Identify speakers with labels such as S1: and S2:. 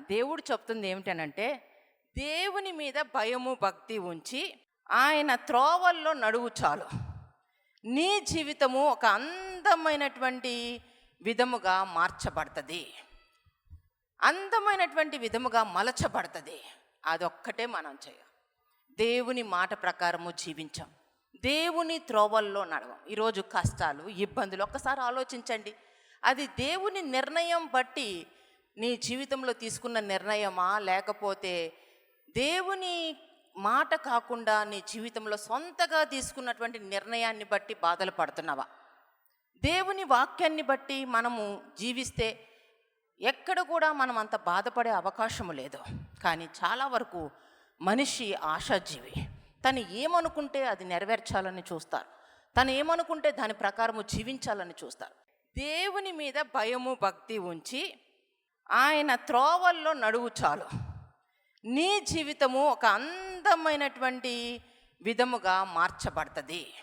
S1: దేవుడు చెప్తుంది ఏమిటనంటే దేవుని మీద భయము భక్తి ఉంచి ఆయన త్రోవల్లో నడువు చాలు. నీ జీవితము ఒక అందమైనటువంటి విధముగా మార్చబడుతుంది. అందమైనటువంటి విధముగా మలచబడుతుంది. అదొక్కటే మనం చేయం. దేవుని మాట ప్రకారము జీవించాం. దేవుని త్రోవల్లో నడవం. ఈరోజు కష్టాలు ఇబ్బందులు ఒక్కసారి ఆలోచించండి. అది దేవుని నిర్ణయం బట్టి నీ జీవితంలో తీసుకున్న నిర్ణయమా? లేకపోతే దేవుని మాట కాకుండా నీ జీవితంలో సొంతగా తీసుకున్నటువంటి నిర్ణయాన్ని బట్టి బాధలు పడుతున్నావా? దేవుని వాక్యాన్ని బట్టి మనము జీవిస్తే ఎక్కడ కూడా మనం అంత బాధపడే అవకాశము లేదు. కానీ చాలా వరకు మనిషి ఆశాజీవి. తను ఏమనుకుంటే అది నెరవేర్చాలని చూస్తారు. తను ఏమనుకుంటే దాని ప్రకారము జీవించాలని చూస్తారు. దేవుని మీద భయము భక్తి ఉంచి ఆయన త్రోవల్లో నడువు చాలు. నీ జీవితము ఒక అందమైనటువంటి విధముగా మార్చబడుతుంది.